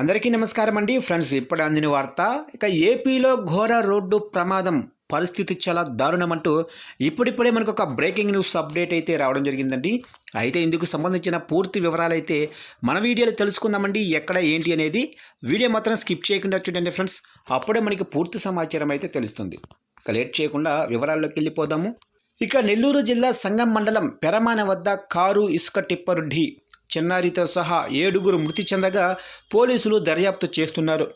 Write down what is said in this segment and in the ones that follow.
అందరికీ నమస్కారం అండి. ఫ్రెండ్స్ ఇప్పుడు అందిన వార్త ఇక ఏపీలో ఘోర రోడ్డు ప్రమాదం పరిస్థితి చాలా దారుణం అంటూ ఇప్పుడిప్పుడే మనకు ఒక బ్రేకింగ్ న్యూస్ అప్డేట్ అయితే రావడం జరిగిందండి. అయితే ఇందుకు సంబంధించిన పూర్తి వివరాలు అయితే మన వీడియోలో తెలుసుకుందామండి. ఎక్కడ ఏంటి అనేది వీడియో మాత్రం స్కిప్ చేయకుండా చూడండి ఫ్రెండ్స్. అప్పుడే మనకి పూర్తి సమాచారం అయితే తెలుస్తుంది. ఇక లేట్ చేయకుండా వివరాల్లోకి వెళ్ళిపోదాము. ఇక నెల్లూరు జిల్లా సంగం మండలం పెరమాన వద్ద కారు ఇసుక టిప్పరు ఢీ చిన్నారితో సహా ఏడుగురు మృతి చెందగా పోలీసులు దర్యాప్తు చేస్తున్నారు.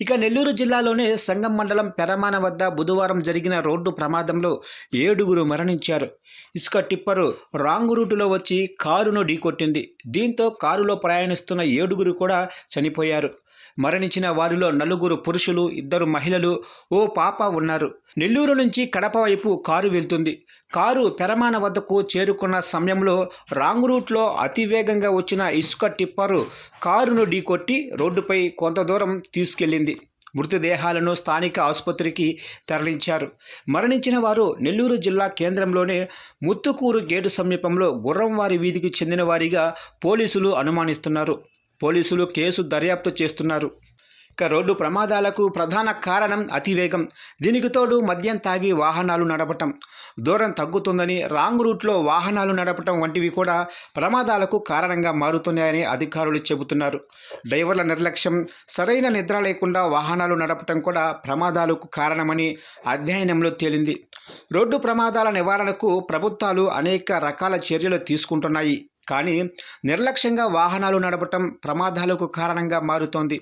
ఇక నెల్లూరు జిల్లాలోనే సంగం మండలం పెరమాన వద్ద బుధవారం జరిగిన రోడ్డు ప్రమాదంలో ఏడుగురు మరణించారు. ఇసుక టిప్పరు రాంగ్ రూటులో వచ్చి కారును ఢీకొట్టింది. దీంతో కారులో ప్రయాణిస్తున్న ఏడుగురు కూడా చనిపోయారు. మరణించిన వారిలో నలుగురు పురుషులు ఇద్దరు మహిళలు ఓ పాప ఉన్నారు. నెల్లూరు నుంచి కడప వైపు కారు వెళ్తుంది. కారు పెరమాన వద్దకు చేరుకున్న సమయంలో రాంగ్ రూట్లో అతివేగంగా వచ్చిన ఇసుక టిప్పరు కారును ఢీకొట్టి రోడ్డుపై కొంత దూరం తీసుకెళ్ళింది. మృతదేహాలను స్థానిక ఆసుపత్రికి తరలించారు. మరణించిన వారు నెల్లూరు జిల్లా కేంద్రంలోనే ముత్తుకూరు గేటు సమీపంలో గుర్రంవారి వీధికి చెందిన వారిగా పోలీసులు అనుమానిస్తున్నారు. పోలీసులు కేసు దర్యాప్తు చేస్తున్నారు. ఇక రోడ్డు ప్రమాదాలకు ప్రధాన కారణం అతివేగం. దీనికి తోడు మద్యం తాగి వాహనాలు నడపటం. దూరం తగ్గుతుందని రాంగ్ రూట్లో వాహనాలు నడపటం వంటివి కూడా ప్రమాదాలకు కారణంగా మారుతున్నాయని అధికారులు చెబుతున్నారు. డ్రైవర్ల నిర్లక్ష్యం సరైన నిద్ర లేకుండా వాహనాలు నడపటం కూడా ప్రమాదాలకు కారణమని అధ్యయనంలో తేలింది. రోడ్డు ప్రమాదాల నివారణకు ప్రభుత్వాలు అనేక రకాల చర్యలు తీసుకుంటున్నాయి. కానీ నిర్లక్ష్యంగా వాహనాలు నడపటం ప్రమాదాలకు కారణంగా మారుతోంది.